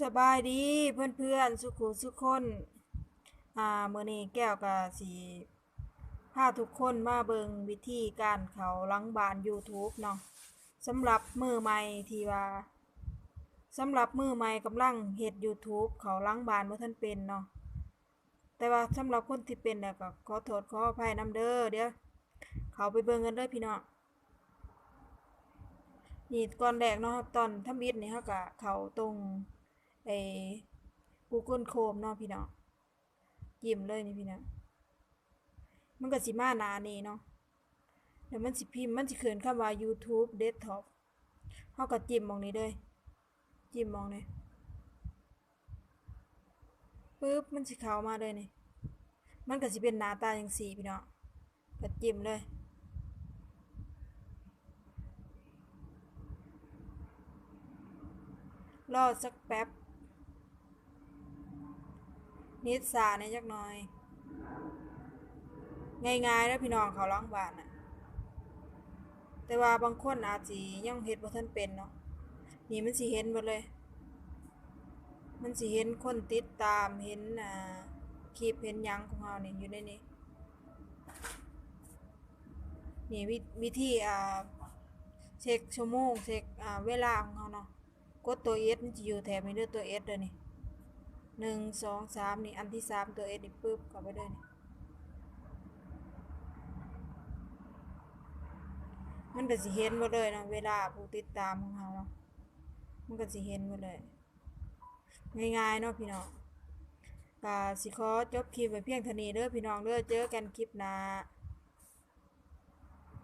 สบายดีเพื่อนเพื่อนสุขุสุขคนอ่ามื้อนี้แก้วก็สิพาทุกคนมาเบิงวิธีการเขาลังบาน YouTube เนาะสำหรับมือใหม่ที่ว่าสำหรับมือใหม่กำลังเฮ็ด YouTube เขาลังบานบ่อทันเป็นเนาะแต่ว่าสำหรับคนที่เป็นแล้วก็ขอโทษขออภัยน้ำเด้อเดี๋ยวเขาไปเบิงกันเด้อพี่เน้องนี่ก่อนแรกเนาะตอนทำอิฐนี่เฮาก็เขาตรง ไอ้ Google Chrome เนาะพี่เน้องจิ้มเลยนี่พี่เน้องมันก็สิมาหนานี้เนาะแล้วมันสิพิมพ์มันสิขึ้นคำว่า YouTube Desktop เฮาก็จิ้มมองนี้เลยจิ้มมองนี้ปึ๊บมันสิเข้ามาเลยนี่มันก็สิเป็นหน้าตาจังซี่พี่เน้องก็จิ้มเลยรอสักแป๊บ นิดสาในอยจักหน่อย ง่ายๆแล้วพี่น้องเขาล้างบ้านน่ะแต่ว่าบางคนอาจสิยังเฮ็ดบ่ทันเป็นเนาะนี่มันสิเห็นเบิดเลย มันสิเห็นคนติดตามเห็นอ่าคลิปเห็นหยังของเราเนี่ยอยู่ในนี้นี่วิธีอ่าเช็คชั่วโมงเช็คอ่าเวลาของเราเนาะกดตัว S มันจะอยู่แถบนี้ด้อตัว S เด้อนี่ หนึ่งสองสามนี่อันที่สามตัว S นี่ปึ๊บเข้าไปเลยนี่มันก็สิเห็นหมดเลยเนาะเวลาผู้ติดตามของเราเนาะมันก็สิเห็นหมดเลย ง่ายๆเนาะพี่น้องก็สิขอจบคลิปไว้เพียงเท่านี้เด้อพี่น้องเด้อเจอกันคลิปหน้า